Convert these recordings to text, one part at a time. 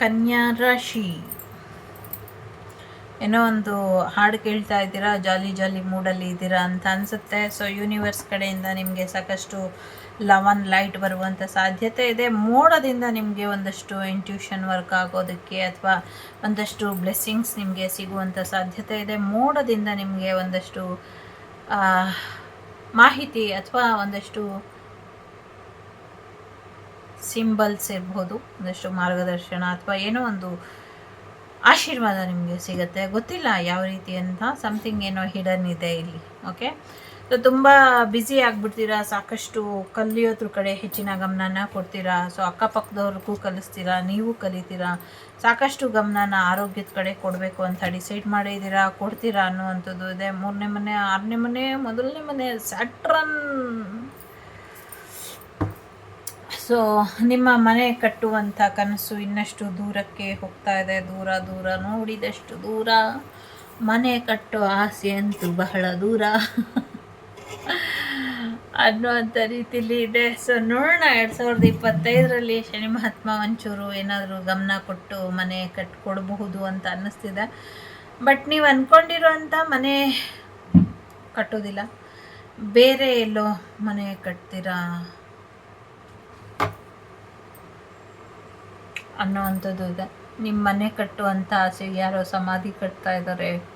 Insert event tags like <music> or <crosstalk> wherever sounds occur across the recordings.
ಕನ್ಯಾ ರಾಶಿ. ಏನೋ ಒಂದು ಹಾಡು ಕೇಳ್ತಾ ಇದ್ದೀರಾ, ಜಾಲಿ ಜಾಲಿ ಮೂಡಲ್ಲಿ ಇದ್ದೀರಾ ಅಂತ ಅನಿಸುತ್ತೆ. ಸೊ ಯೂನಿವರ್ಸ್ ಕಡೆಯಿಂದ ನಿಮಗೆ ಸಾಕಷ್ಟು ಲವನ್ ಲೈಟ್ ಬರುವಂಥ ಸಾಧ್ಯತೆ ಇದೆ. ಮೋಡದಿಂದ ನಿಮಗೆ ಒಂದಷ್ಟು ಇಂಟ್ಯೂಷನ್ ವರ್ಕ್ ಆಗೋದಕ್ಕೆ ಅಥವಾ ಒಂದಷ್ಟು ಬ್ಲೆಸ್ಸಿಂಗ್ಸ್ ನಿಮಗೆ ಸಿಗುವಂಥ ಸಾಧ್ಯತೆ ಇದೆ. ಮೋಡದಿಂದ ನಿಮಗೆ ಒಂದಷ್ಟು ಮಾಹಿತಿ ಅಥವಾ ಒಂದಷ್ಟು ಸಿಂಬಲ್ಸ್ ಇರ್ಬೋದು, ಒಂದಷ್ಟು ಮಾರ್ಗದರ್ಶನ ಅಥವಾ ಏನೋ ಒಂದು ಆಶೀರ್ವಾದ ನಿಮಗೆ ಸಿಗುತ್ತೆ. ಗೊತ್ತಿಲ್ಲ ಯಾವ ರೀತಿ ಅಂತ ಸಮಥಿಂಗ್ ಏನೋ ಹಿಡನ್ ಇದೆ ಇಲ್ಲಿ ಓಕೆ ಸೊ ತುಂಬ ಬ್ಯುಸಿ ಆಗಿಬಿಡ್ತೀರಾ, ಸಾಕಷ್ಟು ಕಲಿಯೋದ್ರ ಕಡೆ ಹೆಚ್ಚಿನ ಗಮನನ ಕೊಡ್ತೀರಾ ಸೊ ಅಕ್ಕಪಕ್ಕದವ್ರಿಗೂ ಕಲಿಸ್ತೀರಾ, ನೀವು ಕಲಿತೀರಾ, ಸಾಕಷ್ಟು ಗಮನನ ಆರೋಗ್ಯದ ಕಡೆ ಕೊಡಬೇಕು ಅಂತ ಡಿಸೈಡ್ ಮಾಡಿದ್ದೀರಾ ಕೊಡ್ತೀರಾ ಅನ್ನುವಂಥದ್ದು ಇದೆ. ಮೂರನೇ ಮನೆ, ಆರನೇ ಮನೆ, ಮೊದಲನೇ ಮನೆ ಸ್ಯಾಟ್ರನ್ ಸೊ ನಿಮ್ಮ ಮನೆ ಕಟ್ಟುವಂಥ ಕನಸು ಇನ್ನಷ್ಟು ದೂರಕ್ಕೆ ಹೋಗ್ತಾ ಇದೆ. ದೂರ ದೂರ ನೋಡಿದಷ್ಟು ದೂರ. ಮನೆ ಕಟ್ಟುವ ಆಸೆ ಅಂತೂ ಬಹಳ ದೂರ. ಅನ್ನುವಂಥ ರೀತಿಯಲ್ಲಿ ಇದೆ. ಸೊ ನೋಡೋಣ. ಎರಡು ಸಾವಿರದ ಇಪ್ಪತ್ತೈದರಲ್ಲಿ ಶನಿ ಮಹಾತ್ಮ ಒಂಚೂರು ಏನಾದರೂ ಗಮನ ಕೊಟ್ಟು ಮನೆ ಕಟ್ಕೊಡ್ಬಹುದು ಅಂತ ಅನ್ನಿಸ್ತಿದೆ. ಬಟ್ ನೀವು ಅಂದ್ಕೊಂಡಿರೋಂಥ ಮನೆ ಕಟ್ಟೋದಿಲ್ಲ. ಬೇರೆ ಎಲ್ಲೋ ಮನೆ ಕಟ್ತೀರಾ? ಅನ್ನೋವಂಥದ್ದು ಇದೆ. ನಿಮ್ಮ ಮನೆ ಕಟ್ಟುವಂಥ ಆಸೆ ಯಾರೋ ಸಮಾಧಿ ಕಟ್ತಾ ಇದ್ದಾರೆ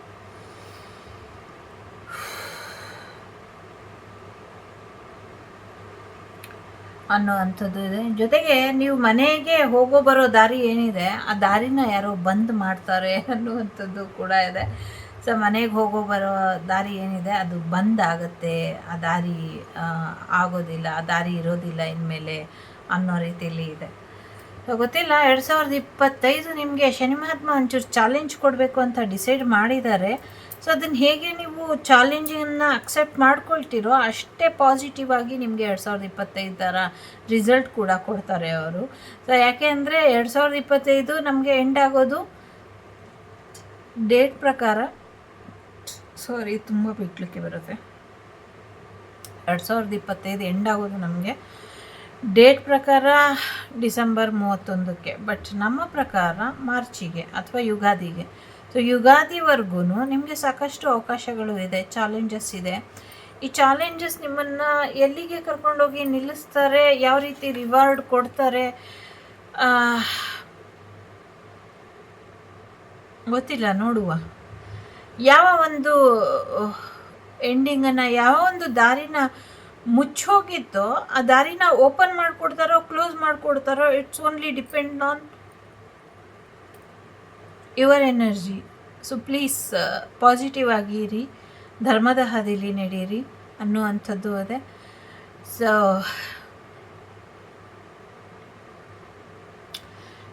ಅನ್ನೋವಂಥದ್ದು ಇದೆ. ಜೊತೆಗೆ ನೀವು ಮನೆಗೆ ಹೋಗೋ ಬರೋ ದಾರಿ ಏನಿದೆ, ಆ ದಾರಿನ ಯಾರೋ ಬಂದ್ ಮಾಡ್ತಾರೆ ಅನ್ನುವಂಥದ್ದು ಕೂಡ ಇದೆ. ಸೊ, ಮನೆಗೆ ಹೋಗೋ ಬರೋ ದಾರಿ ಏನಿದೆ, ಅದು ಬಂದ್ ಆಗುತ್ತೆ. ಆ ದಾರಿ ಆಗೋದಿಲ್ಲ, ಆ ದಾರಿ ಇರೋದಿಲ್ಲ ಇನ್ಮೇಲೆ ಅನ್ನೋ ರೀತಿಯಲ್ಲಿ ಇದೆ. ಗೊತ್ತಿಲ್ಲ. ಎರಡು ಸಾವಿರದ ಇಪ್ಪತ್ತೈದು ನಿಮಗೆ ಶನಿ ಮಹಾತ್ಮ ಒಂಚೂರು ಚಾಲೆಂಜ್ ಕೊಡಬೇಕು ಅಂತ ಡಿಸೈಡ್ ಮಾಡಿದ್ದಾರೆ. ಸೊ ಅದನ್ನು ಹೇಗೆ ನೀವು ಚಾಲೆಂಜನ್ನು ಅಕ್ಸೆಪ್ಟ್ ಮಾಡ್ಕೊಳ್ತೀರೋ ಅಷ್ಟೇ ಪಾಸಿಟಿವ್ ಆಗಿ ನಿಮಗೆ ಎರಡು ಸಾವಿರದ ಇಪ್ಪತ್ತೈದರ ರಿಸಲ್ಟ್ ಕೂಡ ಕೊಡ್ತಾರೆ ಅವರು. ಸೊ ಯಾಕೆ ಅಂದರೆ ಎರಡು ಸಾವಿರದ ಇಪ್ಪತ್ತೈದು ನಮಗೆ ಎಂಡ್ ಆಗೋದು ಡೇಟ್ ಪ್ರಕಾರ. ಸಾರಿ ತುಂಬ ಬಿಟ್ಲಿಕ್ಕೆ ಬರುತ್ತೆ. ಎರಡು ಸಾವಿರದ ಇಪ್ಪತ್ತೈದು ಎಂಡ್ ಆಗೋದು ನಮಗೆ. ಡೇಟ್ ಪ್ರಕಾರ ಡಿಸೆಂಬರ್ ಮೂವತ್ತೊಂದಕ್ಕೆ ಬಟ್ ನಮ್ಮ ಪ್ರಕಾರ ಮಾರ್ಚಿಗೆ ಅಥವಾ ಯುಗಾದಿಗೆ. ಸೊ ಯುಗಾದಿವರೆಗೂ ನಿಮಗೆ ಸಾಕಷ್ಟು ಅವಕಾಶಗಳು ಇದೆ ಚಾಲೆಂಜಸ್ ಇದೆ. ಈ ಚಾಲೆಂಜಸ್ ನಿಮ್ಮನ್ನು ಎಲ್ಲಿಗೆ ಕರ್ಕೊಂಡೋಗಿ ನಿಲ್ಲಿಸ್ತಾರೆ, ಯಾವ ರೀತಿ ರಿವಾರ್ಡ್ ಕೊಡ್ತಾರೆ ಗೊತ್ತಿಲ್ಲ, ನೋಡುವ. ಯಾವ ಒಂದು ಎಂಡಿಂಗನ್ನು ಯಾವ ಒಂದು ದಾರಿನ ಮುಚ್ಚೋಗಿತ್ತೋ ಆ ದಾರಿನ ಓಪನ್ ಮಾಡಿಕೊಡ್ತಾರೋ, close ಮಾಡಿಕೊಡ್ತಾರೋ, it's only depend on your energy. So please positive ಆಗಿರಿ, ಧರ್ಮದ ಹಾದಿಲಿ ನಡೀರಿ ಅನ್ನುವಂಥದ್ದು ಅದೇ. ಸೊ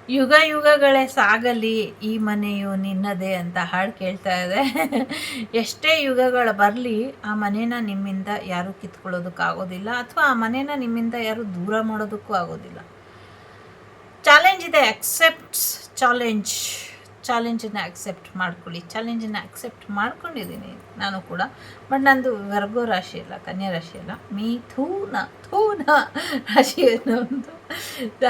ಯುಗ ಯುಗಗಳೇ ಸಾಗಲಿ, ಈ ಮನೆಯು ನಿನ್ನದೇ ಅಂತ ಹಾಡು ಕೇಳ್ತಾ ಇದೆ. ಎಷ್ಟೇ ಯುಗಗಳು ಬರಲಿ, ಆ ಮನೇನ ನಿಮ್ಮಿಂದ ಯಾರೂ ಕಿತ್ಕೊಳ್ಳೋದಕ್ಕಾಗೋದಿಲ್ಲ ಅಥವಾ ಆ ಮನೇನ ನಿಮ್ಮಿಂದ ಯಾರೂ ದೂರ ಮಾಡೋದಕ್ಕೂ ಆಗೋದಿಲ್ಲ. ಚಾಲೆಂಜ್ ಇದೆ ಅಕ್ಸೆಪ್ಟ್ಸ್ ಚಾಲೆಂಜ್ ಚಾಲೆಂಜನ್ನು ಅಕ್ಸೆಪ್ಟ್ ಮಾಡ್ಕೊಳ್ಳಿ. ಚಾಲೆಂಜನ್ನು ಅಕ್ಸೆಪ್ಟ್ ಮಾಡ್ಕೊಂಡಿದ್ದೀನಿ ನಾನು ಕೂಡ. ಬಟ್ ನಂದು ವರ್ಗೋ ರಾಶಿ ಅಲ್ಲ, ಕನ್ಯಾ ರಾಶಿ ಅಲ್ಲ. ಮೀ ಥೂನ ರಾಶಿ ಅನ್ನೋದು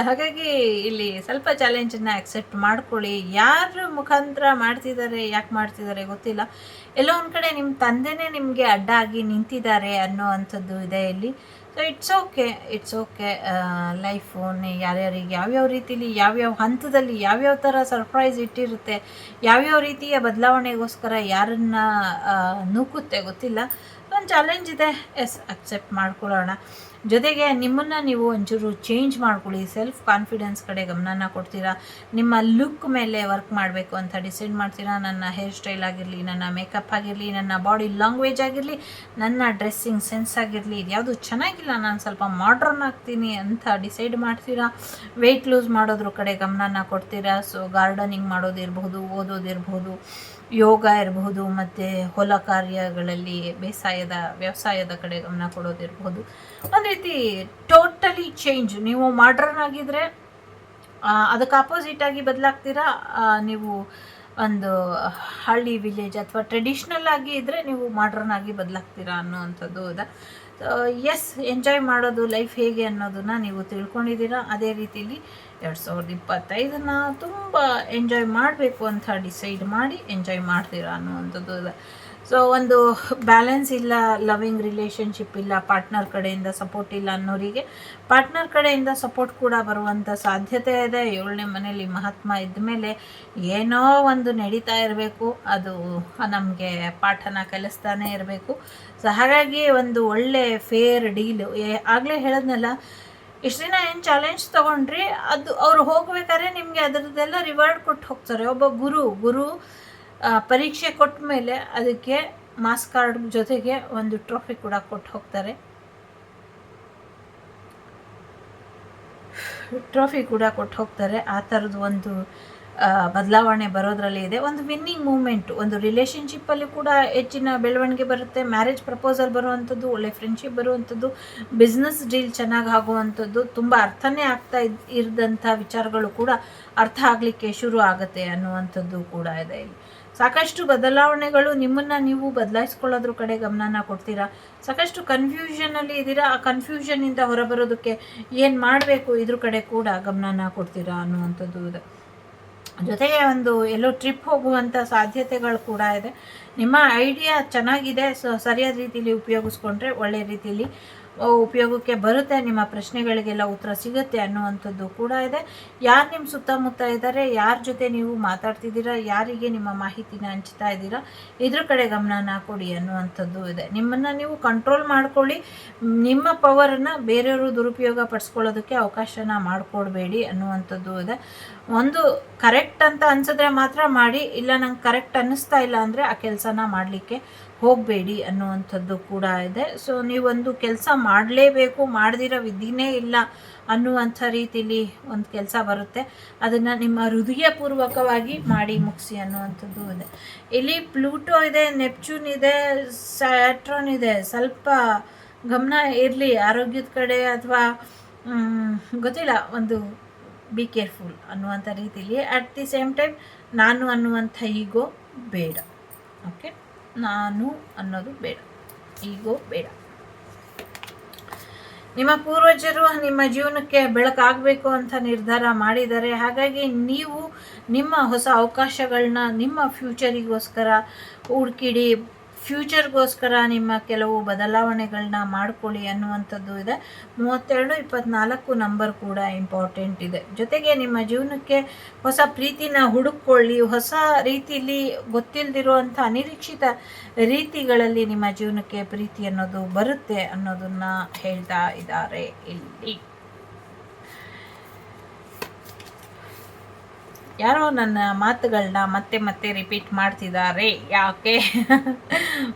ಹಾಗಾಗಿ ಇಲ್ಲಿ ಸ್ವಲ್ಪ ಚಾಲೆಂಜನ್ನು ಅಕ್ಸೆಪ್ಟ್ ಮಾಡ್ಕೊಳ್ಳಿ. ಯಾರ ಮುಖಾಂತರ ಮಾಡ್ತಿದ್ದಾರೆ, ಯಾಕೆ ಮಾಡ್ತಿದ್ದಾರೆ ಗೊತ್ತಿಲ್ಲ. ಎಲ್ಲೋ ಒಂದು ಕಡೆ ನಿಮ್ಮ ತಂದೆನೇ ನಿಮಗೆ ಅಡ್ಡ ಆಗಿ ನಿಂತಿದ್ದಾರೆ ಅನ್ನೋ ಅಂಥದ್ದು ಇದೆ ಇಲ್ಲಿ. So it's okay it's okay life ಯಾರ್ಯಾರಿಗೆ ಯಾವ್ಯಾವ ರೀತಿಲಿ ಯಾವ್ಯಾವ ಹಂತದಲ್ಲಿ ಯಾವ್ಯಾವ ಥರ ಸರ್ಪ್ರೈಸ್ ಇಟ್ಟಿರುತ್ತೆ, ಯಾವ್ಯಾವ ರೀತಿಯ ಬದಲಾವಣೆಗೋಸ್ಕರ ಯಾರನ್ನ ನೂಕುತ್ತೆ ಗೊತ್ತಿಲ್ಲ. ಒಂದು ಚಾಲೆಂಜ್ ಇದೆ ಎಸ್ ಅಕ್ಸೆಪ್ಟ್ ಮಾಡ್ಕೊಳ್ಳೋಣ. ಜೊತೆಗೆ ನಿಮ್ಮನ್ನು ನೀವು ಒಂಚೂರು ಚೇಂಜ್ ಮಾಡ್ಕೊಳ್ಳಿ ಸೆಲ್ಫ್ ಕಾನ್ಫಿಡೆನ್ಸ್ ಕಡೆ ಗಮನನ ಕೊಡ್ತೀರಾ? ನಿಮ್ಮ ಲುಕ್ ಮೇಲೆ ವರ್ಕ್ ಮಾಡಬೇಕು ಅಂತ ಡಿಸೈಡ್ ಮಾಡ್ತೀರಾ? ನನ್ನ ಹೇರ್ ಸ್ಟೈಲ್ ಆಗಿರಲಿ, ನನ್ನ ಮೇಕಪ್ ಆಗಿರಲಿ, ನನ್ನ ಬಾಡಿ ಲ್ಯಾಂಗ್ವೇಜ್ ಆಗಿರಲಿ, ನನ್ನ ಡ್ರೆಸ್ಸಿಂಗ್ ಸೆನ್ಸ್ ಆಗಿರಲಿ, ಇದ್ಯಾವುದು ಚೆನ್ನಾಗಿಲ್ಲ, ನಾನು ಸ್ವಲ್ಪ ಮಾಡ್ರನ್ ಆಗ್ತೀನಿ ಅಂತ ಡಿಸೈಡ್ ಮಾಡ್ತೀರಾ? ವೆಯ್ಟ್ ಲೂಸ್ ಮಾಡೋದ್ರ ಕಡೆ ಗಮನನ ಕೊಡ್ತೀರಾ? ಸೊ ಗಾರ್ಡನಿಂಗ್ ಮಾಡೋದಿರ್ಬೋದು ಓದೋದಿರ್ಬೋದು ಯೋಗ ಇರಬಹುದು ಮತ್ತು ಹೊಲ ಕಾರ್ಯಗಳಲ್ಲಿ ಬೇಸಾಯದ, ವ್ಯವಸಾಯದ ಕಡೆ ಗಮನ ಕೊಡೋದಿರ್ಬೋದು ಒಂದು ರೀತಿ ಟೋಟಲಿ ಚೇಂಜ್ ನೀವು ಮಾಡ್ರನ್ ಆಗಿದ್ರೆ ಅದಕ್ಕೆ ಅಪೋಸಿಟ್ ಆಗಿ ಬದಲಾಗ್ತೀರಾ? ನೀವು ಒಂದು ಹಳ್ಳಿ ವಿಲೇಜ್ ಅಥವಾ ಟ್ರೆಡಿಷ್ನಲ್ ಆಗಿ ಇದ್ದರೆ ನೀವು ಮಾಡ್ರನ್ ಆಗಿ ಬದಲಾಗ್ತೀರಾ ಅನ್ನೋವಂಥದ್ದು ಹೌದಾ ಎಸ್ ಎಂಜಾಯ್ ಮಾಡೋದು ಲೈಫ್ ಹೇಗೆ ಅನ್ನೋದನ್ನ ನೀವು ತಿಳ್ಕೊಂಡಿದ್ದೀರಾ? ಅದೇ ರೀತಿಲಿ ಎರಡು ಸಾವಿರದ ಇಪ್ಪತ್ತೈದನ್ನ ತುಂಬ ಎಂಜಾಯ್ ಮಾಡಬೇಕು ಅಂತ ಡಿಸೈಡ್ ಮಾಡಿ ಎಂಜಾಯ್ ಮಾಡ್ತೀರಾ ಅನ್ನುವಂಥದ್ದು ಸೊ ಒಂದು ಬ್ಯಾಲೆನ್ಸ್ ಇಲ್ಲ ಲವಿಂಗ್ ರಿಲೇಷನ್ಶಿಪ್ ಇಲ್ಲ ಪಾರ್ಟ್ನರ್ ಕಡೆಯಿಂದ ಸಪೋರ್ಟ್ ಇಲ್ಲ ಅನ್ನೋರಿಗೆ ಪಾರ್ಟ್ನರ್ ಕಡೆಯಿಂದ ಸಪೋರ್ಟ್ ಕೂಡ ಬರುವಂಥ ಸಾಧ್ಯತೆ ಇದೆ. ಏಳನೇ ಮನೇಲಿ ಮಹಾತ್ಮ ಇದ್ದ ಮೇಲೆ ಏನೋ ಒಂದು ನಡೀತಾ ಇರಬೇಕು. ಅದು ನಮಗೆ ಪಾಠನ ಕಲಿಸ್ತಾನೇ ಇರಬೇಕು. ಸೊ ಹಾಗಾಗಿ ಒಂದು ಒಳ್ಳೆ ಫೇರ್ ಡೀಲು ಆಗಲೇ ಹೇಳಿದ್ನಲ್ಲ, ಇಷ್ಟು ದಿನ ಏನು ಚಾಲೆಂಜ್ ತೊಗೊಂಡ್ರಿ, ಅದು ಅವ್ರು ಹೋಗಬೇಕಾದ್ರೆ ನಿಮಗೆ ಅದರದ್ದೆಲ್ಲ ರಿವಾರ್ಡ್ ಕೊಟ್ಟು ಹೋಗ್ತಾರೆ. ಒಬ್ಬ ಗುರು ಗುರು ಪರೀಕ್ಷೆ ಕೊಟ್ಟ ಮೇಲೆ ಅದಕ್ಕೆ ಮಾಸ್ ಕಾರ್ಡ್ ಜೊತೆಗೆ ಒಂದು ಟ್ರೋಫಿ ಕೂಡ ಕೊಟ್ಟು ಹೋಗ್ತಾರೆ. ಟ್ರೋಫಿ ಕೂಡ ಕೊಟ್ಟು ಹೋಗ್ತಾರೆ. ಆ ಥರದ್ದು ಒಂದು ಬದಲಾವಣೆ ಬರೋದ್ರಲ್ಲಿ ಇದೆ. ಒಂದು ವಿನ್ನಿಂಗ್ ಮೂಮೆಂಟ್ ಒಂದು ರಿಲೇಷನ್ಶಿಪ್ಪಲ್ಲಿ ಕೂಡ ಹೆಚ್ಚಿನ ಬೆಳವಣಿಗೆ ಬರುತ್ತೆ. ಮ್ಯಾರೇಜ್ ಪ್ರಪೋಸಲ್ ಬರುವಂಥದ್ದು, ಒಳ್ಳೆ ಫ್ರೆಂಡ್ಶಿಪ್ ಬರುವಂಥದ್ದು ಬಿಸ್ನೆಸ್ ಡೀಲ್ ಚೆನ್ನಾಗಿ ಆಗುವಂಥದ್ದು, ತುಂಬ ಅರ್ಥನೇ ಆಗ್ತಾ ಇದ್, ಇರದಂಥ ವಿಚಾರಗಳು ಕೂಡ ಅರ್ಥ ಆಗಲಿಕ್ಕೆ ಶುರು ಆಗುತ್ತೆ ಅನ್ನುವಂಥದ್ದು ಕೂಡ ಇದೆ ಇಲ್ಲಿ. ಸಾಕಷ್ಟು ಬದಲಾವಣೆಗಳು ನಿಮ್ಮನ್ನು ನೀವು ಬದಲಾಯಿಸ್ಕೊಳ್ಳೋದ್ರ ಕಡೆ ಗಮನನ ಕೊಡ್ತೀರಾ? ಸಾಕಷ್ಟು ಕನ್ಫ್ಯೂಷನಲ್ಲಿ ಇದ್ದೀರಾ? ಆ ಕನ್ಫ್ಯೂಷನಿಂದ ಹೊರಬರೋದಕ್ಕೆ ಏನು ಮಾಡಬೇಕು? ಇದ್ರ ಕಡೆ ಕೂಡ ಗಮನನ ಕೊಡ್ತೀರಾ ಅನ್ನುವಂಥದ್ದು ಇದೆ. ಜೊತೆಗೆ ಒಂದು ಎಲ್ಲೋ ಟ್ರಿಪ್ ಹೋಗುವಂಥ ಸಾಧ್ಯತೆಗಳು ಕೂಡ ಇದೆ. ನಿಮ್ಮ ಐಡಿಯಾ ಚೆನ್ನಾಗಿದೆ, ಸೊ ಸರಿಯಾದ ರೀತಿಯಲ್ಲಿ ಉಪಯೋಗಿಸ್ಕೊಂಡ್ರೆ ಒಳ್ಳೆ ರೀತಿಯಲ್ಲಿ ಉಪಯೋಗಕ್ಕೆ ಬರುತ್ತೆ, ನಿಮ್ಮ ಪ್ರಶ್ನೆಗಳಿಗೆಲ್ಲ ಉತ್ತರ ಸಿಗುತ್ತೆ ಅನ್ನುವಂಥದ್ದು ಕೂಡ ಇದೆ. ಯಾರು ನಿಮ್ಮ ಸುತ್ತಮುತ್ತ ಇದ್ದಾರೆ ಯಾರ ಜೊತೆ ನೀವು ಮಾತಾಡ್ತಿದ್ದೀರಾ, ಯಾರಿಗೆ ನಿಮ್ಮ ಮಾಹಿತಿನ ಹಂಚ್ತಾ ಇದ್ದೀರಾ, ಇದ್ರ ಕಡೆ ಗಮನನ ಕೊಡಿ ಅನ್ನುವಂಥದ್ದು ಇದೆ. ನಿಮ್ಮನ್ನು ನೀವು ಕಂಟ್ರೋಲ್ ಮಾಡ್ಕೊಳ್ಳಿ, ನಿಮ್ಮ ಪವರನ್ನು ಬೇರೆಯವರು ದುರುಪಯೋಗ ಪಡಿಸ್ಕೊಳ್ಳೋದಕ್ಕೆ ಅವಕಾಶನ ಮಾಡಿಕೊಡ್ಬೇಡಿ ಅನ್ನುವಂಥದ್ದು ಇದೆ. ಒಂದು ಕರೆಕ್ಟ್ ಅಂತ ಅನಿಸಿದ್ರೆ ಮಾತ್ರ ಮಾಡಿ, ಇಲ್ಲ ನಂಗೆ ಕರೆಕ್ಟ್ ಅನ್ನಿಸ್ತಾ ಇಲ್ಲ ಅಂದರೆ ಆ ಕೆಲಸನ ಮಾಡಲಿಕ್ಕೆ ಹೋಗಬೇಡಿ ಅನ್ನುವಂಥದ್ದು ಕೂಡ ಇದೆ. ಸೊ ನೀವೊಂದು ಕೆಲಸ ಮಾಡಲೇಬೇಕು, ಮಾಡದಿರೋ ವಿಧಿನೇ ಇಲ್ಲ ಅನ್ನುವಂಥ ರೀತಿಲಿ ಒಂದು ಕೆಲಸ ಬರುತ್ತೆ. ಅದನ್ನು ನಿಮ್ಮ ಹೃದಯಪೂರ್ವಕವಾಗಿ ಮಾಡಿ ಮುಗಿಸಿ ಅನ್ನುವಂಥದ್ದು ಇದೆ. ಇಲ್ಲಿ ಪ್ಲೂಟೋ ಇದೆ, ನೆಪ್ಚೂನ್ ಇದೆ, ಸ್ಯಾಟ್ರಾನ್ ಇದೆ. ಸ್ವಲ್ಪ ಗಮನ ಇರಲಿ, ಆರೋಗ್ಯದ ಕಡೆ ಅಥವಾ ಗೊತ್ತಿಲ್ಲ, ಒಂದು ಬಿ ಕೇರ್ಫುಲ್ ಅನ್ನುವಂಥ ರೀತಿಲಿ. ಅಟ್ ದಿ ಸೇಮ್ ಟೈಮ್ ನಾನು ಅನ್ನುವಂಥ ಈಗೋ ಬೇಡ. ಓಕೆ ನಾನು ಅನ್ನೋದು ಬೇಡ. ಈಗೋ ಬೇಡ. ನಿಮ್ಮ ಪೂರ್ವಜರು ನಿಮ್ಮ ಜೀವನಕ್ಕೆ ಬೆಳಕಾಗಬೇಕು ಅಂತ ನಿರ್ಧಾರ ಮಾಡಿದ್ದಾರೆ ಹಾಗಾಗಿ ನೀವು ನಿಮ್ಮ ಹೊಸ ಅವಕಾಶಗಳನ್ನ ನಿಮ್ಮ ಫ್ಯೂಚರಿಗೋಸ್ಕರ ಹುಡುಕಿಡಿ. ಫ್ಯೂಚರ್ಗೋಸ್ಕರ ನಿಮ್ಮ ಕೆಲವು ಬದಲಾವಣೆಗಳನ್ನ ಮಾಡ್ಕೊಳ್ಳಿ ಅನ್ನುವಂಥದ್ದು ಇದೆ. ಮೂವತ್ತೆರಡು, ಇಪ್ಪತ್ನಾಲ್ಕು ನಂಬರ್ ಕೂಡ ಇಂಪಾರ್ಟೆಂಟ್ ಇದೆ. ಜೊತೆಗೆ ನಿಮ್ಮ ಜೀವನಕ್ಕೆ ಹೊಸ ಪ್ರೀತಿನ ಹುಡುಕೊಳ್ಳಿ ಹೊಸ ರೀತಿಯಲ್ಲಿ ಗೊತ್ತಿಲ್ಲದಿರುವಂಥ ಅನಿರೀಕ್ಷಿತ ರೀತಿಗಳಲ್ಲಿ ನಿಮ್ಮ ಜೀವನಕ್ಕೆ ಪ್ರೀತಿ ಅನ್ನೋದು ಬರುತ್ತೆ ಅನ್ನೋದನ್ನು ಹೇಳ್ತಾ ಇದ್ದಾರೆ ಇಲ್ಲಿ. ಯಾರೋ ನನ್ನ ಮಾತುಗಳನ್ನ ಮತ್ತೆ ಮತ್ತೆ ರಿಪೀಟ್ ಮಾಡ್ತಿದ್ದಾರೆ. ಯಾಕೆ?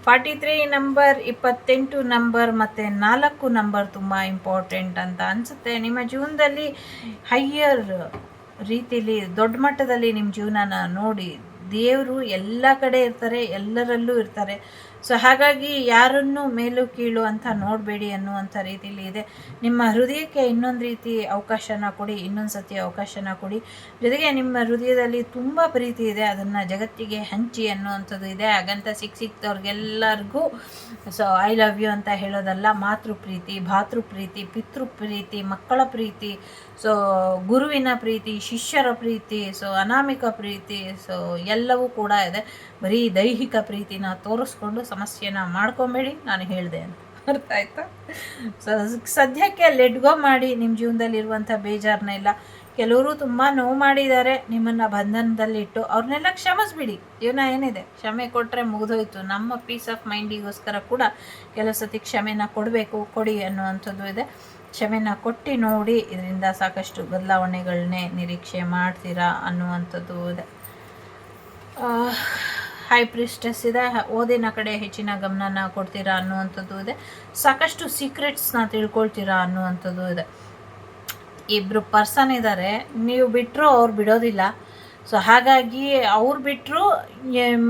ಫಾರ್ಟಿ ತ್ರೀ ನಂಬರ್ ಇಪ್ಪತ್ತೆಂಟು ನಂಬರ್ ಮತ್ತು ನಾಲ್ಕು ನಂಬರ್ ತುಂಬ ಇಂಪಾರ್ಟೆಂಟ್ ಅಂತ ಅನಿಸುತ್ತೆ. ನಿಮ್ಮ ಜೀವನದಲ್ಲಿ ಹೈಯರ್ ರೀತಿಲಿ, ದೊಡ್ಡ ಮಟ್ಟದಲ್ಲಿ ನಿಮ್ಮ ಜೀವನನ ನೋಡಿ ದೇವರು ಎಲ್ಲ ಕಡೆ ಇರ್ತಾರೆ, ಎಲ್ಲರಲ್ಲೂ ಇರ್ತಾರೆ. ಸೊ ಹಾಗಾಗಿ ಯಾರನ್ನು ಮೇಲು ಕೀಳು ಅಂತ ನೋಡಬೇಡಿ ಅನ್ನುವಂಥ ರೀತಿಲಿ ಇದೆ. ನಿಮ್ಮ ಹೃದಯಕ್ಕೆ ಇನ್ನೊಂದು ರೀತಿ ಅವಕಾಶನ ಕೊಡಿ, ಇನ್ನೊಂದು ಸತಿ ಅವಕಾಶನ ಕೊಡಿ. ಜೊತೆಗೆ ನಿಮ್ಮ ಹೃದಯದಲ್ಲಿ ತುಂಬ ಪ್ರೀತಿ ಇದೆ. ಅದನ್ನು ಜಗತ್ತಿಗೆ ಹಂಚಿ ಅನ್ನುವಂಥದ್ದು ಇದೆ. ಹಾಗಂತ ಸಿಕ್ಕ ಸಿಕ್ತವ್ರಿಗೆಲ್ಲರಿಗೂ ಸೊ ಐ ಲವ್ ಯು ಅಂತ ಹೇಳೋದಲ್ಲ, ಮಾತೃ ಪ್ರೀತಿ, ಭಾತೃ ಪ್ರೀತಿ, ಪಿತೃ ಪ್ರೀತಿ, ಮಕ್ಕಳ ಪ್ರೀತಿ ಸೊ ಗುರುವಿನ ಪ್ರೀತಿ, ಶಿಷ್ಯರ ಪ್ರೀತಿ ಸೊ ಅನಾಮಿಕ ಪ್ರೀತಿ ಸೊ ಎಲ್ಲವೂ ಕೂಡ ಇದೆ. ಬರೀ ದೈಹಿಕ ಪ್ರೀತಿನ ತೋರಿಸ್ಕೊಂಡು ಸಮಸ್ಯೆನ ಮಾಡ್ಕೊಬೇಡಿ, ನಾನು ಹೇಳಿದೆ ಅಂತ. ಅರ್ಥ ಆಯ್ತಾ? ಸದ್ಯಕ್ಕೆ ಲೆಡ್ಗೋ ಮಾಡಿ ನಿಮ್ಮ ಜೀವನದಲ್ಲಿರುವಂಥ ಬೇಜಾರನ್ನೆಲ್ಲ ಕೆಲವರು ತುಂಬ ನೋವು ಮಾಡಿದ್ದಾರೆ, ನಿಮ್ಮನ್ನು ಬಂಧನದಲ್ಲಿಟ್ಟು ಅವ್ರನ್ನೆಲ್ಲ ಕ್ಷಮಿಸ್ಬಿಡಿ. ಜೀವನ ಏನಿದೆ? ಕ್ಷಮೆ ಕೊಟ್ಟರೆ ಮುಗಿದೋಯ್ತು. ನಮ್ಮ ಪೀಸ್ ಆಫ್ ಮೈಂಡಿಗೋಸ್ಕರ ಕೂಡ ಕೆಲವು ಸತಿ ಕ್ಷಮೆನ ಕೊಡಬೇಕು, ಕೊಡಿ ಅನ್ನುವಂಥದ್ದು ಇದೆ. ಕ್ಷಮೆನ ಕೊಟ್ಟು ನೋಡಿ ಇದರಿಂದ ಸಾಕಷ್ಟು ಬದಲಾವಣೆಗಳನ್ನೇ ನಿರೀಕ್ಷೆ ಮಾಡ್ತೀರಾ ಅನ್ನುವಂಥದ್ದು ಇದೆ. ಹೈ ಪ್ರಿಸ್ಟೆಸ್ ಇದೆ. ಓದಿನ ಕಡೆ ಹೆಚ್ಚಿನ ಗಮನನ ಕೊಡ್ತೀರಾ ಅನ್ನುವಂಥದ್ದು ಇದೆ. ಸಾಕಷ್ಟು ಸೀಕ್ರೆಟ್ಸ್ನ ತಿಳ್ಕೊಳ್ತೀರಾ ಅನ್ನುವಂಥದ್ದು ಇದೆ. ಇಬ್ಬರು ಪರ್ಸನ್ ಇದ್ದಾರೆ ನೀವು ಬಿಟ್ಟರು ಅವ್ರು ಬಿಡೋದಿಲ್ಲ. ಸೊ ಹಾಗಾಗಿ ಅವ್ರು ಬಿಟ್ಟರು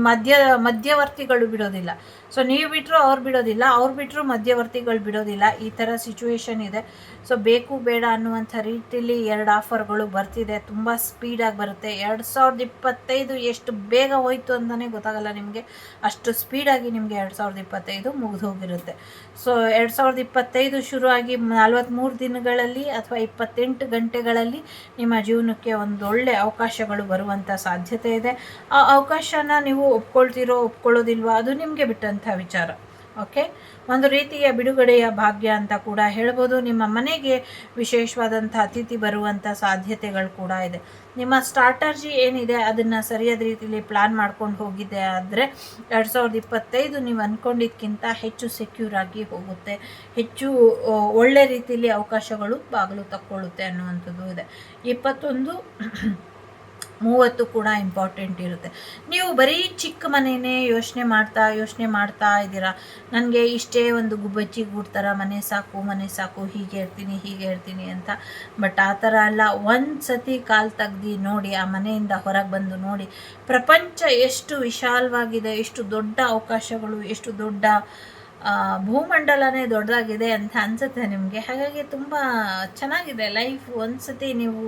ಮಧ್ಯ, ಮಧ್ಯವರ್ತಿಗಳು ಬಿಡೋದಿಲ್ಲ. ಸೊ ನೀವು ಬಿಟ್ಟರು ಅವ್ರು ಬಿಡೋದಿಲ್ಲ, ಅವ್ರು ಬಿಟ್ಟರು ಮಧ್ಯವರ್ತಿಗಳು ಬಿಡೋದಿಲ್ಲ. ಈ ಥರ ಸಿಚುವೇಶನ್ ಇದೆ. ಸೊ ಬೇಕು, ಬೇಡ ಅನ್ನುವಂಥ ರೀತಿಯಲ್ಲಿ ಎರಡು ಆಫರ್ಗಳು ಬರ್ತಿದೆ. ತುಂಬ ಸ್ಪೀಡಾಗಿ ಬರುತ್ತೆ. ಎರಡು ಸಾವಿರದ ಇಪ್ಪತ್ತೈದು ಎಷ್ಟು ಬೇಗ ಹೋಯಿತು ಅಂತಲೇ ಗೊತ್ತಾಗಲ್ಲ ನಿಮಗೆ. ಅಷ್ಟು ಸ್ಪೀಡಾಗಿ ನಿಮಗೆ ಎರಡು ಸಾವಿರದ ಇಪ್ಪತ್ತೈದು ಮುಗಿದು ಹೋಗಿರುತ್ತೆ. ಸೊ ಎರಡು ಸಾವಿರದ ಇಪ್ಪತ್ತೈದು ಶುರುವಾಗಿ ನಲ್ವತ್ತ್ಮೂರು ದಿನಗಳಲ್ಲಿ ಅಥವಾ ಇಪ್ಪತ್ತೆಂಟು ಗಂಟೆಗಳಲ್ಲಿ ನಿಮ್ಮ ಜೀವನಕ್ಕೆ ಒಂದು ಒಳ್ಳೆ ಅವಕಾಶಗಳು ಬರುವಂಥ ಸಾಧ್ಯತೆ ಇದೆ. ಆ ಅವಕಾಶನ ನೀವು ಒಪ್ಕೊಳ್ತೀರೋ, ಒಪ್ಕೊಳ್ಳೋದಿಲ್ವೋ, ಅದು ನಿಮಗೆ ಬಿಟ್ಟಂಥ ವಿಚಾರ. ಓಕೆ ಒಂದು ರೀತಿಯ ಬಿಡುಗಡೆಯ ಭಾಗ್ಯ ಅಂತ ಕೂಡ ಹೇಳ್ಬೋದು. ನಿಮ್ಮ ಮನೆಗೆ ವಿಶೇಷವಾದಂಥ ಅತಿಥಿ ಬರುವಂಥ ಸಾಧ್ಯತೆಗಳು ಕೂಡ ಇದೆ. ನಿಮ್ಮ ಸ್ಟ್ರಾಟರ್ಜಿ ಏನಿದೆ? ಅದನ್ನು ಸರಿಯಾದ ರೀತಿಯಲ್ಲಿ ಪ್ಲಾನ್ ಮಾಡ್ಕೊಂಡು ಹೋಗಿದೆ ಆದರೆ ಎರಡು ಸಾವಿರದ ಇಪ್ಪತ್ತೈದು ನೀವು ಅಂದ್ಕೊಂಡಿದ್ದಕ್ಕಿಂತ ಹೆಚ್ಚು ಸೆಕ್ಯೂರ್ ಆಗಿ ಹೋಗುತ್ತೆ. ಹೆಚ್ಚು ಒಳ್ಳೆ ರೀತಿಯಲ್ಲಿ ಅವಕಾಶಗಳು ಬಾಗಿಲು ತಕ್ಕೊಳ್ಳುತ್ತೆ ಅನ್ನುವಂಥದ್ದು ಇದೆ. ಇಪ್ಪತ್ತೊಂದು ಮೂವತ್ತು ಕೂಡ ಇಂಪಾರ್ಟೆಂಟ್ ಇರುತ್ತೆ. ನೀವು ಬರೀ ಚಿಕ್ಕ ಮನೆಯೇ ಯೋಚನೆ ಮಾಡ್ತಾ ಯೋಚನೆ ಮಾಡ್ತಾ ಇದ್ದೀರಾ? ನನಗೆ ಇಷ್ಟೇ ಒಂದು ಗುಬ್ಬಚ್ಚಿ ಕೂಡ್ತಾರ ಮನೆ ಸಾಕು ಮನೆ ಸಾಕು, ಹೀಗೆ ಇರ್ತೀನಿ ಹೀಗೆ ಇರ್ತೀನಿ ಅಂತ. ಬಟ್ ಆ ಥರ ಅಲ್ಲ ಒಂದು ಸತಿ ಕಾಲು ತೆಗ್ದು ನೋಡಿ, ಆ ಮನೆಯಿಂದ ಹೊರಗೆ ಬಂದು ನೋಡಿ, ಪ್ರಪಂಚ ಎಷ್ಟು ವಿಶಾಲವಾಗಿದೆ, ಎಷ್ಟು ದೊಡ್ಡ ಅವಕಾಶಗಳು, ಎಷ್ಟು ದೊಡ್ಡ ಭೂಮಂಡಲನೇ ದೊಡ್ಡದಾಗಿದೆ ಅಂತ ಅನಿಸುತ್ತೆ ನಿಮಗೆ? ಹಾಗಾಗಿ ತುಂಬ ಚೆನ್ನಾಗಿದೆ ಲೈಫ್ ಒಂದ್ಸತಿ ನೀವು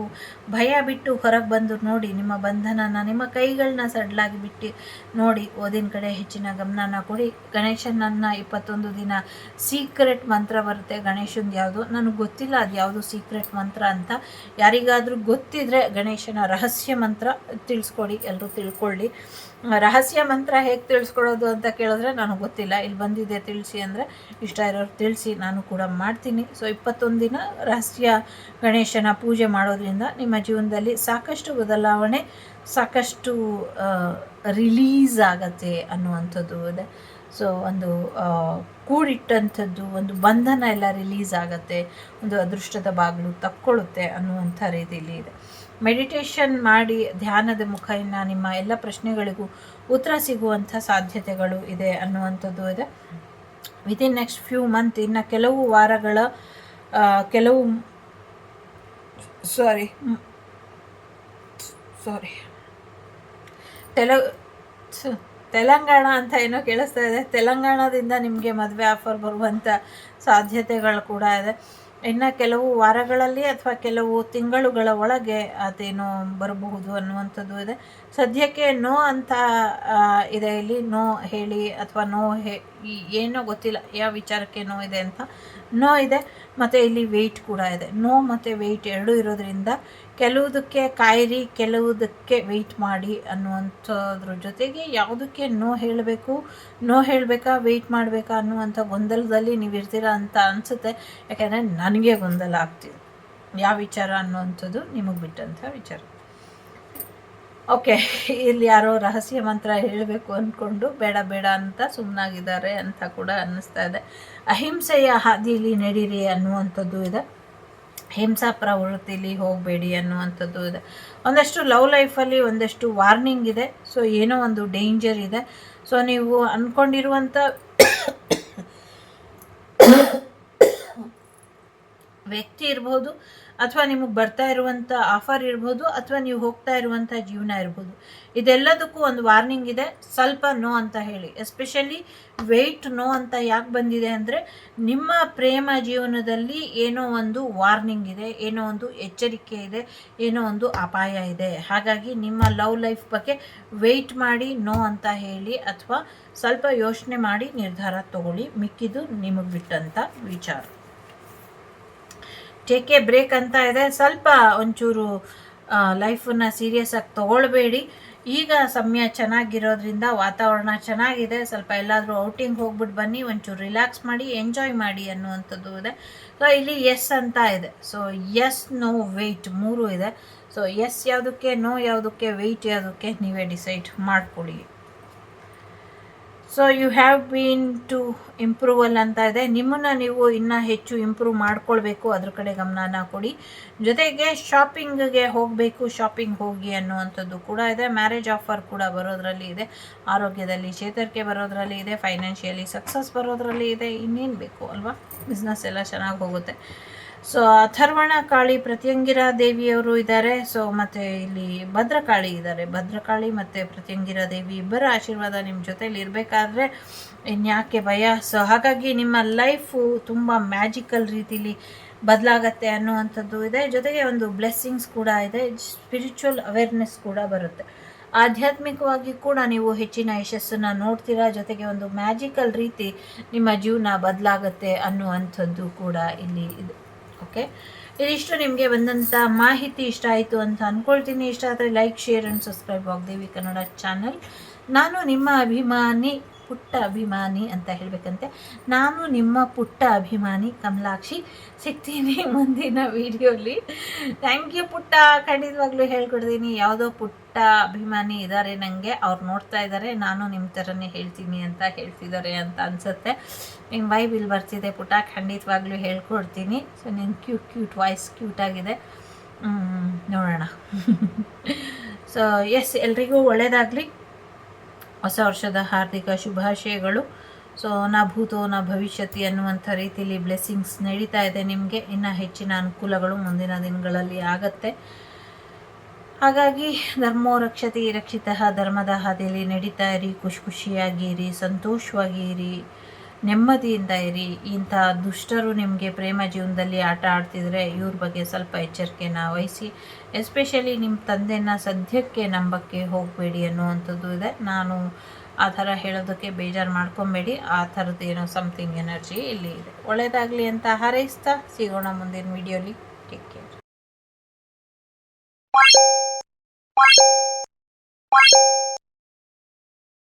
ಭಯ ಬಿಟ್ಟು ಹೊರಗೆ ಬಂದು ನೋಡಿ, ನಿಮ್ಮ ಬಂಧನನ, ನಿಮ್ಮ ಕೈಗಳನ್ನ ಸಡ್ಲಾಗಿ ಬಿಟ್ಟು ನೋಡಿ, ಓದಿನ ಕಡೆ ಹೆಚ್ಚಿನ ಗಮನನ ಕೊಡಿ. ಗಣೇಶನನ್ನು ಇಪ್ಪತ್ತೊಂದು ದಿನ ಸೀಕ್ರೆಟ್ ಮಂತ್ರ ಬರುತ್ತೆ. ಗಣೇಶಂದು ಯಾವುದು? ನನಗೆ ಗೊತ್ತಿಲ್ಲ ಅದು ಯಾವುದು ಸೀಕ್ರೆಟ್ ಮಂತ್ರ ಅಂತ. ಯಾರಿಗಾದರೂ ಗೊತ್ತಿದ್ರೆ ಗಣೇಶನ ರಹಸ್ಯ ಮಂತ್ರ ತಿಳಿಸ್ಕೊಡಿ ಎಲ್ಲರೂ ತಿಳ್ಕೊಳ್ಳಿ. ರಹಸ್ಯ ಮಂತ್ರ ಹೇಗೆ ತಿಳಿಸ್ಕೊಡೋದು ಅಂತ ಕೇಳಿದ್ರೆ ನನಗೆ ಗೊತ್ತಿಲ್ಲ. ಇಲ್ಲಿ ಬಂದಿದೆ ತಿಳಿಸಿ ಅಂದರೆ ಇಷ್ಟ ಇರೋರು ತಿಳಿಸಿ, ನಾನು ಕೂಡ ಮಾಡ್ತೀನಿ. ಸೊ ಇಪ್ಪತ್ತೊಂದು ದಿನ ರಾಷ್ಟ್ರೀಯ ಗಣೇಶನ ಪೂಜೆ ಮಾಡೋದ್ರಿಂದ ನಿಮ್ಮ ಜೀವನದಲ್ಲಿ ಸಾಕಷ್ಟು ಬದಲಾವಣೆ, ಸಾಕಷ್ಟು ರಿಲೀಸ್ ಆಗತ್ತೆ ಅನ್ನುವಂಥದ್ದು ಇದೆ. ಸೊ ಒಂದು ಕೂಡಿಟ್ಟಂಥದ್ದು, ಒಂದು ಬಂಧನ ಎಲ್ಲ ರಿಲೀಸ್ ಆಗತ್ತೆ, ಒಂದು ಅದೃಷ್ಟದ ಬಾಗಿಲು ತಕ್ಕೊಳ್ಳುತ್ತೆ ಅನ್ನುವಂಥ ರೀತಿಯಲ್ಲಿ ಇದೆ. ಮೆಡಿಟೇಷನ್ ಮಾಡಿ ಧ್ಯಾನದ ಮುಖೇನ ನಿಮ್ಮ ಎಲ್ಲ ಪ್ರಶ್ನೆಗಳಿಗೂ ಉತ್ತರ ಸಿಗುವಂಥ ಸಾಧ್ಯತೆಗಳು ಇದೆ ಅನ್ನುವಂಥದ್ದು ಇದೆ. ವಿತಿನ್ ನೆಕ್ಸ್ಟ್ ಫ್ಯೂ ಮಂತ್ ಇನ್ನು ಕೆಲವು ವಾರಗಳ ಕೆಲವು ಸಾರಿ ಸಾರಿ ತೆಲ ತೆಲಂಗಾಣ ಅಂತ ಏನೋ ಕೇಳಿಸ್ತಾ ಇದೆ. ತೆಲಂಗಾಣದಿಂದ ನಿಮಗೆ ಮದುವೆ ಆಫರ್ ಬರುವಂಥ ಸಾಧ್ಯತೆಗಳು ಕೂಡ ಇದೆ. ಇನ್ನು ಕೆಲವು ವಾರಗಳಲ್ಲಿ ಅಥವಾ ಕೆಲವು ತಿಂಗಳುಗಳ ಒಳಗೆ ಅದೇನೋ ಬರಬಹುದು ಅನ್ನುವಂಥದ್ದು ಇದೆ. ಸದ್ಯಕ್ಕೆ ನೋ ಅಂತ ಇದೆ ಇಲ್ಲಿ. ನೋ ಹೇಳಿ ಅಥವಾ ನೋ ಹೇ ಏನೋ ಗೊತ್ತಿಲ್ಲ. ಯಾವ ವಿಚಾರಕ್ಕೆ ನೋ ಇದೆ ಅಂತ. ನೋ ಇದೆ, ಮತ್ತು ಇಲ್ಲಿ ವೆಯ್ಟ್ ಕೂಡ ಇದೆ. ನೋ ಮತ್ತು ವೆಯ್ಟ್ ಎರಡೂ ಇರೋದ್ರಿಂದ ಕೆಲವುದಕ್ಕೆ ಕಾಯಿರಿ, ಕೆಲವುದಕ್ಕೆ ವೆಯ್ಟ್ ಮಾಡಿ ಅನ್ನುವಂಥದ್ರ ಜೊತೆಗೆ ಯಾವುದಕ್ಕೆ ನೋ ಹೇಳಬೇಕು, ನೋ ಹೇಳಬೇಕಾ ವೆಯ್ಟ್ ಮಾಡಬೇಕಾ ಅನ್ನುವಂಥ ಗೊಂದಲದಲ್ಲಿ ನೀವು ಇರ್ತೀರಾ ಅಂತ ಅನಿಸುತ್ತೆ. ಯಾಕೆಂದರೆ ನನಗೆ ಗೊಂದಲ ಆಗ್ತಿದೆ. ಯಾವ ವಿಚಾರ ಅನ್ನುವಂಥದ್ದು ನಿಮಗೆ ಬಿಟ್ಟಂಥ ವಿಚಾರ. ಓಕೆ, ಇಲ್ಲಿ ಯಾರೋ ರಹಸ್ಯ ಮಂತ್ರ ಹೇಳಬೇಕು ಅಂದ್ಕೊಂಡು ಬೇಡ ಬೇಡ ಅಂತ ಸುಮ್ಮನಾಗಿದ್ದಾರೆ ಅಂತ ಕೂಡ ಅನ್ನಿಸ್ತಾ ಇದೆ. ಅಹಿಂಸೆಯ ಹಾದಿಲಿ ನಡೀರಿ ಅನ್ನುವಂಥದ್ದು ಇದೆ. ಹಿಂಸಾ ಪ್ರವೃತ್ತಿಲಿ ಹೋಗಬೇಡಿ ಅನ್ನುವಂಥದ್ದು ಇದೆ. ಒಂದಷ್ಟು ಲವ್ ಲೈಫಲ್ಲಿ ಒಂದಷ್ಟು ವಾರ್ನಿಂಗ್ ಇದೆ. ಸೊ, ಏನೋ ಒಂದು ಡೇಂಜರ್ ಇದೆ. ಸೊ, ನೀವು ಅಂದ್ಕೊಂಡಿರುವಂಥ ವ್ಯಕ್ತಿ ಇರ್ಬೋದು ಅಥವಾ ನಿಮಗೆ ಬರ್ತಾ ಇರುವಂಥ ಆಫರ್ ಇರ್ಬೋದು, ಅಥವಾ ನೀವು ಹೋಗ್ತಾ ಇರುವಂಥ ಜೀವನ ಇರ್ಬೋದು. ಇದೆಲ್ಲದಕ್ಕೂ ಒಂದು ವಾರ್ನಿಂಗ್ ಇದೆ. ಸ್ವಲ್ಪ ನೋ ಅಂತ ಹೇಳಿ. ಎಸ್ಪೆಷಲಿ ವೆಯ್ಟ್ ನೋ ಅಂತ ಯಾಕೆ ಬಂದಿದೆ ಅಂದರೆ, ನಿಮ್ಮ ಪ್ರೇಮ ಜೀವನದಲ್ಲಿ ಏನೋ ಒಂದು ವಾರ್ನಿಂಗ್ ಇದೆ, ಏನೋ ಒಂದು ಎಚ್ಚರಿಕೆ ಇದೆ, ಏನೋ ಒಂದು ಅಪಾಯ ಇದೆ. ಹಾಗಾಗಿ ನಿಮ್ಮ ಲವ್ ಲೈಫ್ ಬಗ್ಗೆ ವೆಯ್ಟ್ ಮಾಡಿ ನೋ ಅಂತ ಹೇಳಿ, ಅಥವಾ ಸ್ವಲ್ಪ ಯೋಚನೆ ಮಾಡಿ ನಿರ್ಧಾರ ತಗೊಳ್ಳಿ. ಮಿಕ್ಕಿದ್ದು ನಿಮಗೆ ಬಿಟ್ಟಂಥ ವಿಚಾರ. ಟೇಕ್ ಎ ಬ್ರೇಕ್ ಅಂತ ಇದೆ. ಸ್ವಲ್ಪ ಒಂಚೂರು ಲೈಫನ್ನು ಸೀರಿಯಸ್ ಆಗಿ ತೊಗೊಳ್ಬೇಡಿ. ಈಗ ಸಮಯ ಚೆನ್ನಾಗಿರೋದ್ರಿಂದ ವಾತಾವರಣ ಚೆನ್ನಾಗಿದೆ. ಸ್ವಲ್ಪ ಎಲ್ಲಾದರೂ ಔಟಿಂಗ್ ಹೋಗ್ಬಿಟ್ಟು ಬನ್ನಿ, ಒಂಚೂರು ರಿಲ್ಯಾಕ್ಸ್ ಮಾಡಿ ಎಂಜಾಯ್ ಮಾಡಿ ಅನ್ನುವಂಥದ್ದು ಇದೆ. ಸೊ ಇಲ್ಲಿ ಎಸ್ ಅಂತ ಇದೆ. ಸೊ ಎಸ್ ನೋ ವೆಯ್ಟ್ ಮೂರು ಇದೆ. ಸೊ ಎಸ್ ಯಾವುದಕ್ಕೆ ನೋ ಯಾವುದಕ್ಕೆ ವೆಯ್ಟ್ ಯಾವುದಕ್ಕೆ ನೀವೇ ಡಿಸೈಡ್ ಮಾಡ್ಕೊಳ್ಳಿ. So you have been to approval ಅಂತ ಇದೆ. ನಿಮ್ಮನ್ನು ನೀವು ಇನ್ನೂ ಹೆಚ್ಚು ಇಂಪ್ರೂವ್ ಮಾಡ್ಕೊಳ್ಬೇಕು. ಅದ್ರ ಕಡೆ ಗಮನನ ಕೊಡಿ. ಜೊತೆಗೆ ಶಾಪಿಂಗ್ಗೆ ಹೋಗಬೇಕು. ಶಾಪಿಂಗ್ ಹೋಗಿ ಅನ್ನುವಂಥದ್ದು ಕೂಡ ಇದೆ. ಮ್ಯಾರೇಜ್ ಆಫರ್ ಕೂಡ ಬರೋದರಲ್ಲಿ ಇದೆ. ಆರೋಗ್ಯದಲ್ಲಿ ಚೇತರಿಕೆ ಬರೋದರಲ್ಲಿ ಇದೆ. ಫೈನಾನ್ಷಿಯಲಿ ಸಕ್ಸಸ್ ಬರೋದರಲ್ಲಿ ಇದೆ. ಇನ್ನೇನು ಬೇಕು ಅಲ್ವಾ? ಬಿಸ್ನೆಸ್ ಎಲ್ಲ ಚೆನ್ನಾಗಿ ಹೋಗುತ್ತೆ. ಸೊ ಅಥರ್ವಣ ಕಾಳಿ ಪ್ರತ್ಯಂಗಿರಾ ದೇವಿಯವರು ಇದ್ದಾರೆ. ಸೊ ಮತ್ತು ಇಲ್ಲಿ ಭದ್ರಕಾಳಿ ಇದ್ದಾರೆ. ಭದ್ರಕಾಳಿ ಮತ್ತು ಪ್ರತ್ಯಂಗಿರಾ ದೇವಿ ಇಬ್ಬರ ಆಶೀರ್ವಾದ ನಿಮ್ಮ ಜೊತೇಲಿ ಇರಬೇಕಾದ್ರೆ ಇನ್ಯಾಕೆ ಭಯ? ಸೊ ಹಾಗಾಗಿ ನಿಮ್ಮ ಲೈಫು ತುಂಬ ಮ್ಯಾಜಿಕಲ್ ರೀತಿಲಿ ಬದಲಾಗತ್ತೆ ಅನ್ನುವಂಥದ್ದು ಇದೆ. ಜೊತೆಗೆ ಒಂದು ಬ್ಲೆಸ್ಸಿಂಗ್ಸ್ ಕೂಡ ಇದೆ. ಸ್ಪಿರಿಚುವಲ್ ಅವೇರ್ನೆಸ್ ಕೂಡ ಬರುತ್ತೆ. ಆಧ್ಯಾತ್ಮಿಕವಾಗಿ ಕೂಡ ನೀವು ಹೆಚ್ಚಿನ ಯಶಸ್ಸನ್ನು ನೋಡ್ತೀರಾ? ಜೊತೆಗೆ ಒಂದು ಮ್ಯಾಜಿಕಲ್ ರೀತಿ ನಿಮ್ಮ ಜೀವನ ಬದಲಾಗತ್ತೆ ಅನ್ನುವಂಥದ್ದು ಕೂಡ ಇಲ್ಲಿ ಇದೆ. ಓಕೆ? ಇದಿಷ್ಟು ನಿಮಗೆ ಬಂದಂಥ ಮಾಹಿತಿ ಇಷ್ಟ ಆಯಿತು ಅಂತ ಅಂದ್ಕೊಳ್ತೀನಿ ಇಷ್ಟ ಆದರೆ like share and subscribe Vagdevi Kannada channel ನಾನು ನಿಮ್ಮ ಅಭಿಮಾನಿ ಪುಟ್ಟ ಅಭಿಮಾನಿ ಅಂತ ಹೇಳಬೇಕಂತೆ. ನಾನು ನಿಮ್ಮ ಪುಟ್ಟ ಅಭಿಮಾನಿ ಕಮಲಾಕ್ಷಿ ಸಿಗ್ತೀನಿ <laughs> ಮುಂದಿನ ವಿಡಿಯೋಲಿ. ಥ್ಯಾಂಕ್ ಯು ಪುಟ್ಟ. ಖಂಡಿತವಾಗ್ಲೂ ಹೇಳ್ಕೊಡ್ತೀನಿ. ಯಾವುದೋ ಪುಟ್ಟ ಅಭಿಮಾನಿ ಇದ್ದಾರೆ ನನಗೆ ಅವ್ರು ನೋಡ್ತಾ ಇದ್ದಾರೆ ನಾನು ನಿಮ್ಮ ಥರನೇ ಹೇಳ್ತೀನಿ ಅಂತ ಹೇಳ್ತಿದ್ದಾರೆ ಅಂತ ಅನಿಸುತ್ತೆ. ನಿಮ್ಮ ಇಲ್ಲಿ ಬರ್ತಿದೆ ಪುಟ್ಟ. ಖಂಡಿತವಾಗ್ಲೂ ಹೇಳ್ಕೊಡ್ತೀನಿ. ಸೊ ನಿನ್ ಕ್ಯೂಟ್ ಕ್ಯೂಟ್ ವಾಯ್ಸ್ ಕ್ಯೂಟಾಗಿದೆ ನೋಡೋಣ. <laughs> ಸೊ ಎಸ್ ಎಲ್ರಿಗೂ ಒಳ್ಳೆಯದಾಗಲಿ ಹೊಸ ವರ್ಷದ ಹಾರ್ದಿಕ ಶುಭಾಶಯಗಳು. ಸೊ ನಾ ಭೂತೋ, ನ ಭವಿಷ್ಯತಿ ಅನ್ನುವಂಥ ರೀತಿಯಲ್ಲಿ ಬ್ಲೆಸ್ಸಿಂಗ್ಸ್ ನಡೀತಾ ಇದೆ ನಿಮಗೆ. ಇನ್ನು ಹೆಚ್ಚಿನ ಅನುಕೂಲಗಳು ಮುಂದಿನ ದಿನಗಳಲ್ಲಿ ಆಗತ್ತೆ. ಹಾಗಾಗಿ ಧರ್ಮೋ ರಕ್ಷತಿ ರಕ್ಷಿತ ಧರ್ಮದ ಹಾದಿಯಲ್ಲಿ ನಡೀತಾ ಇರಿ, ಖುಷಿ ಖುಷಿಯಾಗಿರಿ ಸಂತೋಷವಾಗಿ ಇರಿ. ನೆಮ್ಮದಿಯಿಂದ ಇರಿ. ಇಂಥ ದುಷ್ಟರು ನಿಮಗೆ ಪ್ರೇಮ ಜೀವನದಲ್ಲಿ ಆಟ ಆಡ್ತಿದ್ರೆ ಇವ್ರ ಬಗ್ಗೆ ಸ್ವಲ್ಪ ಎಚ್ಚರಿಕೆನ ವಹಿಸಿ, ಎಸ್ಪೆಷಲಿ ನಿಮ್ಮ ತಂದೆನ ಸದ್ಯಕ್ಕೆ ನಂಬಕ್ಕೆ ಹೋಗಬೇಡಿ ಅನ್ನುವಂಥದ್ದು ಇದೆ. ನಾನು ಆ ಥರ ಹೇಳೋದಕ್ಕೆ ಬೇಜಾರು ಮಾಡ್ಕೊಬೇಡಿ. ಆ ಥರದ್ದು ಏನೋ ಸಮಥಿಂಗ್ ಎನರ್ಜಿ ಇಲ್ಲಿ ಇದೆ. ಒಳ್ಳೆಯದಾಗಲಿ ಅಂತ ಹಾರೈಸ್ತಾ ಸಿಗೋಣ ಮುಂದಿನ ವಿಡಿಯೋಲಿ ಟೇಕ್ ಕೇರ್